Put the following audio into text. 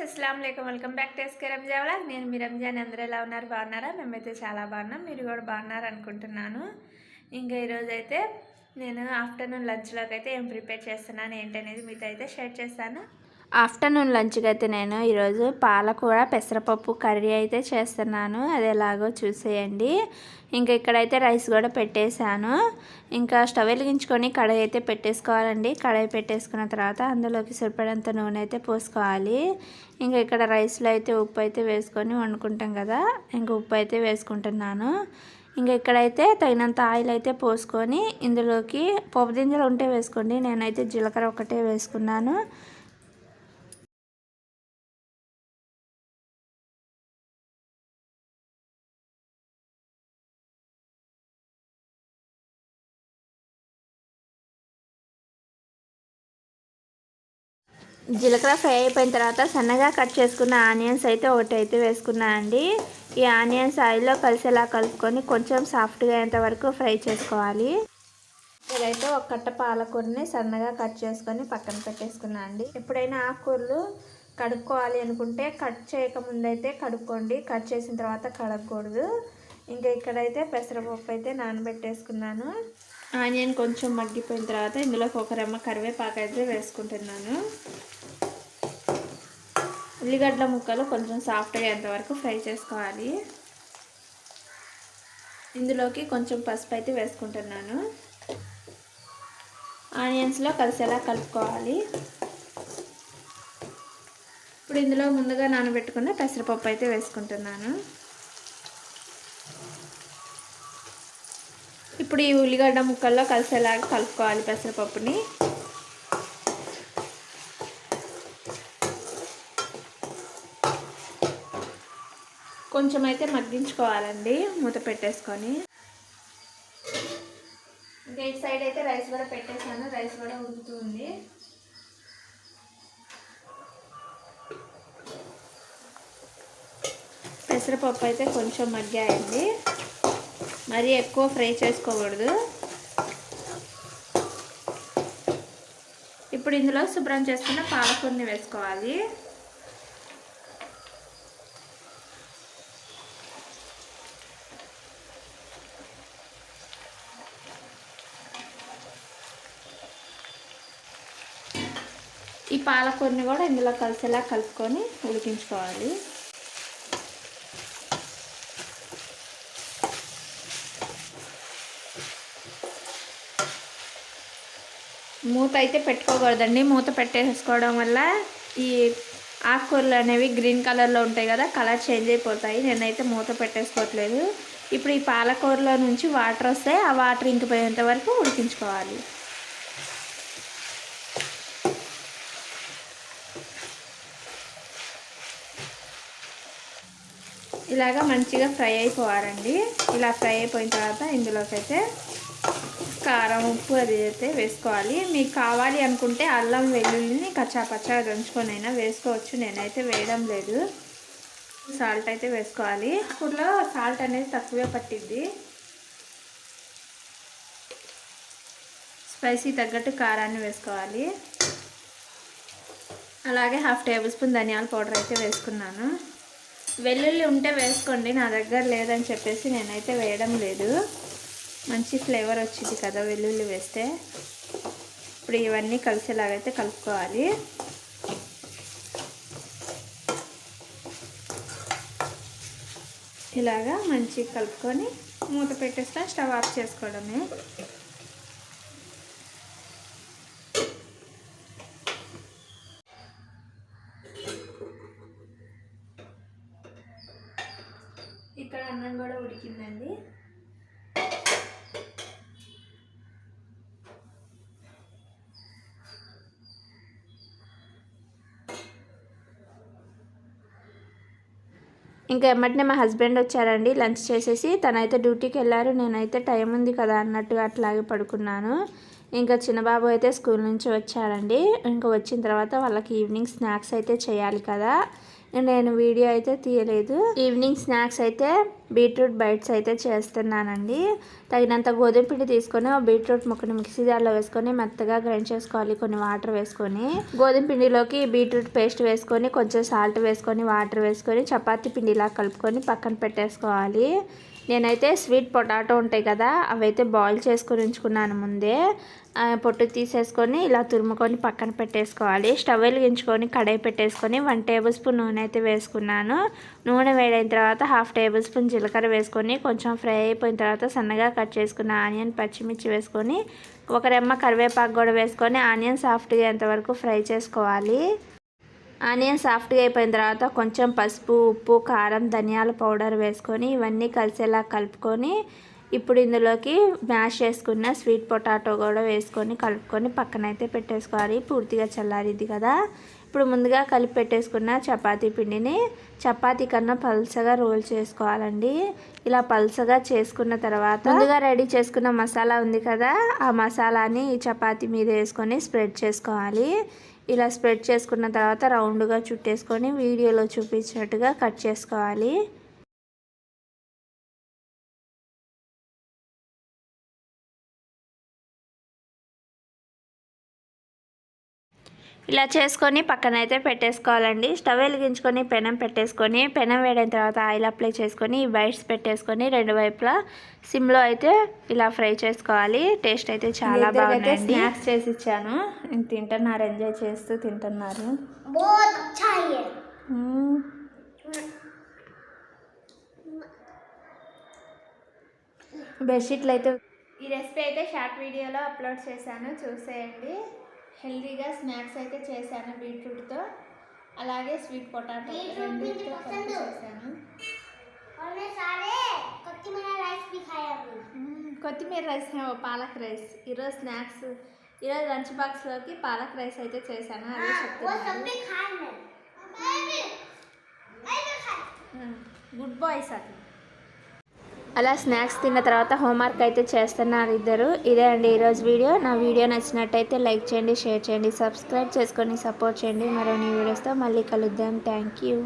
అస్సలం లేకం welcome back to SK Ramzawala నేను మీ రంజాన్ అందరూ ఎలా ఉన్నారు? బాగున్నారా? మేమైతే చాలా బాగున్నాం. మీరు కూడా బాగున్నారు అనుకుంటున్నాను. ఇంకా ఈరోజు అయితే నేను ఆఫ్టర్నూన్ లంచ్లోకి అయితే ఏం ప్రిపేర్ చేస్తున్నాను ఏంటనేది మీతో అయితే షేర్ చేస్తాను. ఆఫ్టర్నూన్ లంచ్కి అయితే నేను ఈరోజు పాలకూర పెసరపప్పు కర్రీ అయితే చేస్తున్నాను. అది ఎలాగో చూసేయండి. ఇంకా ఇక్కడైతే రైస్ కూడా పెట్టేశాను. ఇంకా స్టవ్ వెలిగించుకొని కడాయి అయితే పెట్టేసుకోవాలండి. కడాయి పెట్టేసుకున్న తర్వాత అందులోకి సరిపడంత నూనె అయితే పోసుకోవాలి. ఇంకా ఇక్కడ రైస్లో అయితే ఉప్పు అయితే వేసుకొని వండుకుంటాం కదా. ఇంకా ఉప్పు అయితే వేసుకుంటున్నాను. ఇంకా ఇక్కడైతే తగినంత ఆయిల్ అయితే పోసుకొని ఇందులోకి పోపు గింజలు ఉంటే వేసుకోండి. నేనైతే జీలకర్ర ఒకటే వేసుకున్నాను. జీలకర్ర ఫ్రై అయిపోయిన తర్వాత సన్నగా కట్ చేసుకున్న ఆనియన్స్ అయితే ఒకటి అయితే వేసుకున్నా అండి. ఈ ఆనియన్స్ ఆయిల్లో కలిసేలా కలుపుకొని కొంచెం సాఫ్ట్గా అయ్యేంత వరకు ఫ్రై చేసుకోవాలి. ఇదైతే ఒక కట్ట పాలకూరని సన్నగా కట్ చేసుకొని పక్కన పెట్టేసుకున్నా అండి. ఎప్పుడైనా ఆకుకూరలు కడుక్కోవాలి అనుకుంటే కట్ చేయకముందైతే కడుక్కోండి. కట్ చేసిన తర్వాత కడగకూడదు. ఇంకా ఇక్కడైతే పెసరపప్పు అయితే నానబెట్టేసుకున్నాను. ఆనియన్ కొంచెం మగ్గిపోయిన తర్వాత ఇందులోకి ఒక రెమ్మ కరివేపాకు అయితే వేసుకుంటున్నాను. ఉల్లిగడ్డ ముక్కలు కొంచెం సాఫ్ట్ అయ్యేంత వరకు ఫ్రై చేసుకోవాలి. ఇందులోకి కొంచెం పసుపు అయితే వేసుకుంటున్నాను. ఆనియన్స్లో కలిసేలా కలుపుకోవాలి. ఇప్పుడు ఇందులో ముందుగా నానబెట్టుకున్న పెసరపప్పు అయితే వేసుకుంటున్నాను. ఇప్పుడు ఈ ఉల్లిగడ్డ ముక్కల్లో కలిసేలాగా కలుపుకోవాలి పెసరపప్పుని. కొంచెం అయితే మగ్గించుకోవాలండి మూత పెట్టేసుకొని. ఇంకా ఇటు సైడ్ అయితే రైస్ కూడా పెట్టేసాను రైస్ కూడా ఉడుకుతుంది. పెసరపప్పు అయితే కొంచెం మగ్గాయండి. మరీ ఎక్కువ ఫ్రై చేసుకోకూడదు. ఇప్పుడు ఇందులో శుభ్రం చేసుకున్న పాలకూరని వేసుకోవాలి. ఈ పాలకూరని కూడా ఇందులో కలిసేలా కలుపుకొని ఉడికించుకోవాలి. మూత అయితే పెట్టుకోకూడదండి. మూత పెట్టేసుకోవడం వల్ల ఈ ఆకుకూరలు అనేవి గ్రీన్ కలర్లో ఉంటాయి కదా కలర్ చేంజ్ అయిపోతాయి. నేనైతే మూత పెట్టేసుకోవట్లేదు. ఇప్పుడు ఈ పాలకూరలో నుంచి వాటర్ వస్తే ఆ వాటర్ ఇంకిపోయేంత వరకు ఉడికించుకోవాలి. ఇలాగా మంచిగా ఫ్రై అయిపోవాలండి. ఇలా ఫ్రై అయిపోయిన తర్వాత ఇందులోకి అయితే కారం ఉప్పు అది అయితే వేసుకోవాలి. మీకు కావాలి అనుకుంటే అల్లం వెల్లుల్లిని కచ్చా పచ్చా దంచుకొని అయినా వేసుకోవచ్చు. నేనైతే వేయడం లేదు. సాల్ట్ అయితే వేసుకోవాలి. కూరలో సాల్ట్ అనేది తక్కువే పట్టిద్ది. స్పైసీ తగ్గట్టు కారాన్ని వేసుకోవాలి. అలాగే హాఫ్ టేబుల్ స్పూన్ ధనియాల పౌడర్ అయితే వేసుకున్నాను. వెల్లుల్లి ఉంటే వేసుకోండి. నా దగ్గర లేదని చెప్పేసి నేనైతే వేయడం లేదు. మంచి ఫ్లేవర్ వచ్చింది కదా వెల్లుల్లి వేస్తే. ఇప్పుడు ఇవన్నీ కలిసేలాగైతే కలుపుకోవాలి. ఇలాగా మంచిగా కలుపుకొని మూత పెట్టేస్తా స్టవ్ ఆఫ్ చేసుకోవడమే. ఇక్కడ అన్నం కూడా ఉడికిందండి. ఇంకా ఎమ్మటనే మా హస్బెండ్ వచ్చారండి లంచ్ చేసేసి. తనైతే డ్యూటీకి వెళ్ళారు నేనైతే టైం ఉంది కదా అన్నట్టుగా అట్లాగే పడుకున్నాను. ఇంకా చిన్నబాబు అయితే స్కూల్ నుంచి వచ్చారండి. ఇంకా వచ్చిన తర్వాత వాళ్ళకి ఈవినింగ్ స్నాక్స్ అయితే చేయాలి కదా. నేను వీడియో అయితే తీయలేదు. ఈవినింగ్ స్నాక్స్ అయితే బీట్రూట్ బైట్స్ అయితే చేస్తున్నానండి. తగినంత గోధుమ పిండి తీసుకొని ఆ బీట్రూట్ ముక్కని మిక్సీ జార్లో వేసుకొని మెత్తగా గ్రైండ్ చేసుకోవాలి. కొన్ని వాటర్ వేసుకొని గోధుమ పిండిలోకి బీట్రూట్ పేస్ట్ వేసుకొని కొంచెం సాల్ట్ వేసుకొని వాటర్ వేసుకొని చపాతీ పిండిలా కలుపుకొని పక్కన పెట్టేసుకోవాలి. నేనైతే స్వీట్ పొటాటో ఉంటాయి కదా అవైతే బాయిల్ చేసుకుని ఉంచుకున్నాను ముందే. పొట్టు తీసేసుకొని ఇలా తురుముకొని పక్కన పెట్టేసుకోవాలి. స్టవ్ వెలిగించుకొని కడాయి పెట్టేసుకొని వన్ టేబుల్ స్పూన్ నూనె అయితే వేసుకున్నాను. నూనె వేడైన తర్వాత హాఫ్ టేబుల్ స్పూన్ జీలకర్ర వేసుకొని కొంచెం ఫ్రై అయిపోయిన తర్వాత సన్నగా కట్ చేసుకున్న ఆనియన్ పచ్చిమిర్చి వేసుకొని ఒక రెమ్మ కరివేపాకు కూడా వేసుకొని ఆనియన్ సాఫ్ట్గా ఎంతవరకు ఫ్రై చేసుకోవాలి. ఆనియన్ సాఫ్ట్గా అయిపోయిన తర్వాత కొంచెం పసుపు ఉప్పు కారం ధనియాల పౌడర్ వేసుకొని ఇవన్నీ కలిసేలా కలుపుకొని ఇప్పుడు ఇందులోకి మ్యాష్ చేసుకున్న స్వీట్ పొటాటో కూడా వేసుకొని కలుపుకొని పక్కన అయితే పెట్టేసుకోవాలి. పూర్తిగా చల్లారిద్ది కదా. ఇప్పుడు ముందుగా కలిపి పెట్టేసుకున్న చపాతీ పిండిని చపాతీ కన్నా పల్చగా రోల్ చేసుకోవాలండి. ఇలా పల్చగా చేసుకున్న తర్వాత ముందుగా రెడీ చేసుకున్న మసాలా ఉంది కదా. ఆ మసాలాని ఈ చపాతీ మీద వేసుకొని స్ప్రెడ్ చేసుకోవాలి. ఇలా స్ప్రెడ్ చేసుకున్న తర్వాత రౌండ్గా చుట్టేసుకొని వీడియోలో చూపించినట్టుగా కట్ చేసుకోవాలి. ఇలా చేసుకొని పక్కన అయితే పెట్టేసుకోవాలండి. స్టవ్ వెలిగించుకొని పెనం పెట్టేసుకొని పెనం వేడిన తర్వాత ఆయిల్ అప్లై చేసుకొని ఈ బైట్స్ పెట్టేసుకొని రెండు వైపులా సిమ్లో అయితే ఇలా ఫ్రై చేసుకోవాలి. టేస్ట్ అయితే చాలా బాగుంది స్నాక్స్ చేసి ఇచ్చాను. తింటున్నారు ఎంజాయ్ చేస్తూ తింటున్నారు. బెడ్షీట్లు అయితే ఈ రెసిపీ అయితే షార్ట్ వీడియోలో అప్లోడ్ చేశాను. చూసేయండి. హెల్దీగా స్నాక్స్ అయితే చేశాను బీట్రూట్తో. అలాగే స్వీట్ పొటాటో రెండింటితో కలిపి చేశాను. కొత్తిమీర రైస్ పాలక్ రైస్. ఈరోజు స్నాక్స్ ఈరోజు లంచ్ బాక్స్లోకి పాలక్ రైస్ అయితే చేశాను. అదే చెప్తున్నాను గుడ్ బాయ్స్ అట్లా అలా స్నాక్స్ తిన్న తర్వాత హోంవర్క్ అయితే చేస్తున్నారు ఇద్దరు. ఇదే అండి ఈరోజు వీడియో. నా వీడియో నచ్చినట్టయితే లైక్ చేయండి షేర్ చేయండి సబ్స్క్రైబ్ చేసుకొని సపోర్ట్ చేయండి. మరో నీ వీడియోస్తో మళ్ళీ కలుద్దాం. Thank you.